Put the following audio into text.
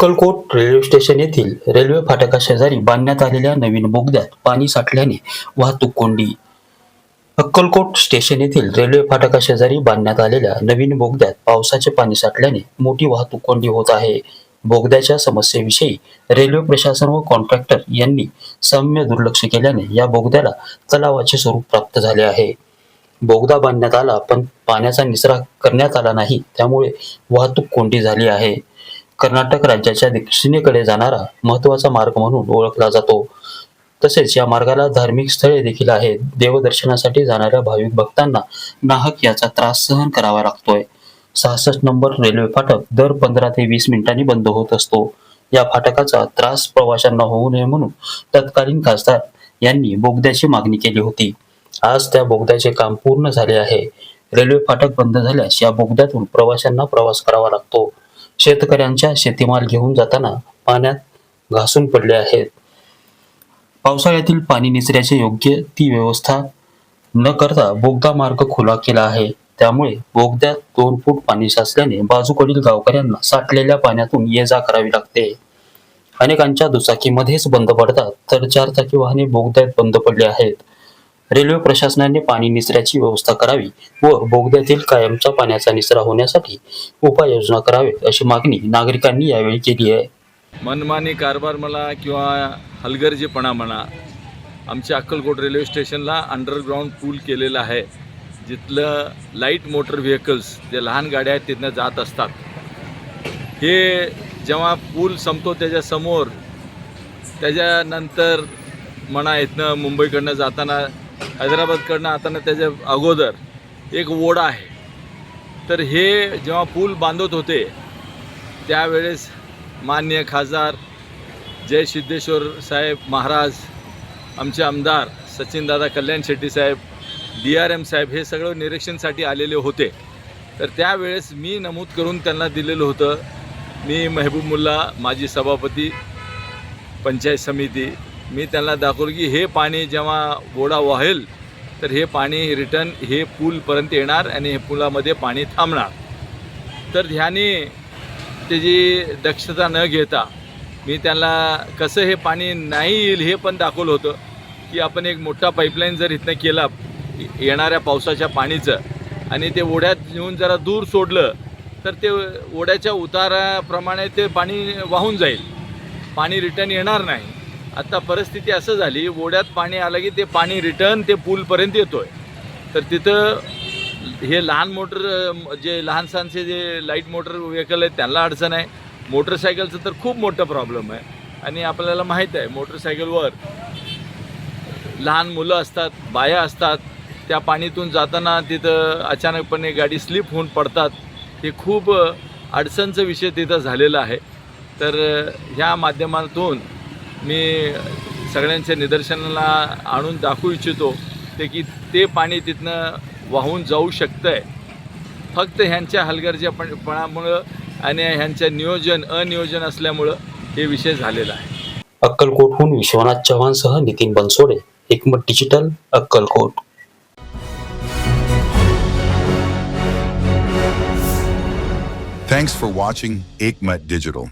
Akkalkot railway station येथील railway फाटकाशेजारी बांधण्यात आलेल्या नवीन बोगद्यात पाणी साठल्याने वाहतूक कोंडी. अक्कलकोट स्टेशन येथील रेल्वे फाटकाशेजारी बांधण्यात आलेल्या नवीन बोगद्यात पावसाचे पाणी साठल्याने मोठी वाहतूक कोंडी होत आहे. बोगद्याच्या समस्येविषयी रेल्वे प्रशासन व कॉन्ट्रॅक्टर यांनी सौम्य दुर्लक्ष केल्याने या बोगद्याला तलावाचे स्वरूप प्राप्त झाले आहे. बोगदा बांधण्यात आला पण पाण्याचा निचरा करण्यात आला नाही त्यामुळे वाहतूक कोंडी झाली आहे. कर्नाटक राज्याच्या दक्षिणेकडे जाणारा महत्त्वाचा मार्ग म्हणून ओळखला जातो. तसेच या मार्गाला धार्मिक स्थळे देखील आहेत. देवदर्शनासाठी जाणाऱ्या भाविक भक्तांना नाहक याचा त्रास सहन करावा लागतोय. सहासष्ट नंबर रेल्वे फाटक दर पंधरा ते वीस मिनिटांनी बंद होत असतो. या फाटकाचा त्रास प्रवाशांना होऊ नये म्हणून तत्कालीन खासदार यांनी बोगद्याची मागणी केली होती. आज त्या बोगद्याचे काम पूर्ण झाले आहे. रेल्वे फाटक बंद झाल्यास या बोगद्यातून प्रवाशांना प्रवास करावा लागतो. शेतकऱ्यांच्या शेतीमाल घेऊन जाताना पाण्यात घासून पडले आहेत. पावसाळ्यातील पाणी निचऱ्याची योग्य ती व्यवस्था न करता बोगदा मार्ग खुला केला आहे. त्यामुळे बोगद्यात दोन फूट पाणी साचल्याने बाजूकडील गावकऱ्यांना साठलेल्या पाण्यातून ये जा करावी लागते. अनेकांच्या दुचाकीमध्येच बंद पडतात तर चार चाकी वाहने बोगद्यात बंद पडले आहेत. रेल्वे प्रशासनाने पाणी निचऱ्याची व्यवस्था करावी व बोगद्यातील कायमचा पाण्याचा निचरा होण्यासाठी उपाययोजना करावेत अशी मागणी नागरिकांनी यावेळी केली आहे. मनमानी कारभार म्हणा किंवा हलगर्जीपणा म्हणा आमच्या अक्कलकोट रेल्वे स्टेशनला अंडरग्राऊंड पूल केलेलं आहे जिथलं लाइट मोटर व्हेकल्स जे लहान गाड्या आहेत तिथनं जात असतात. हे जेव्हा पूल संपतो त्याच्यासमोर त्याच्यानंतर म्हणा इथनं मुंबईकडनं जाताना हैदराबादकडनं जाताना त्याच्या अगोदर एक ओढा आहे. तर हे जेव्हा पूल बांधत होते त्यावेळेस मान्य खासदार जय सिद्धेश्वर साहेब महाराज आमचे आमदार सचिनदादा कल्याण शेट्टी साहेब डी आर एम साहेब हे सगळं निरीक्षणसाठी आलेले होते. तर त्यावेळेस मी नमूद करून त्यांना दिलेलं होतं. मी मेहबूब मुल्ला माजी सभापती पंचायत समिती मी त्यांना दाखवलं की हे पाणी जेव्हा ओढा वाहेल तर हे पाणी रिटर्न हे पूलपर्यंत येणार आणि हे पुलामध्ये पाणी थांबणार. तर ह्याने त्याची दक्षता न घेता मी त्यांना कसं हे पाणी नाही येईल हे पण दाखवलं होतं की आपण एक मोठा पाईपलाईन जर इथनं केला येणाऱ्या पावसाच्या पाणीचं आणि ते ओढ्यात नेऊन जरा दूर सोडलं तर ते ओढ्याच्या उताराप्रमाणे ते पाणी वाहून जाईल. पाणी रिटर्न येणार नाही. आता परिस्थिती असं झाली ओढ्यात पाणी आलं की ते पाणी रिटर्न ते पूलपर्यंत येतो आहे तर तिथं हे लहान मोटर जे लहान सहानचे जे लाइट मोटर व्हेकल आहेत त्यांना अडचण आहे. मोटरसायकलचं तर खूप मोठं प्रॉब्लेम आहे. आणि आपल्याला माहीत आहे मोटरसायकलवर लहान मुलं असतात बाया असतात. त्या पाणीतून जाताना तिथं अचानकपणे गाडी स्लिप होऊन पडतात. हे खूप अडचणचं विषय तिथं झालेला आहे. तर ह्या माध्यमातून मी सगळ्यांच्या निदर्शनाला आणून दाखवू इच्छितो ते की ते पाणी तिथनं वाहून जाऊ शकतं आहे फक्त ह्यांच्या हलगर्जीपणामुळं आणि ह्यांच्या नियोजन अनियोजन असल्यामुळं हे विषय झालेला आहे. अक्कलकोटहून Vishwanath चव्हाणसह Nitin Bansode Ekmat digital Akkalkot. Thanks for watching Aikmat Digital.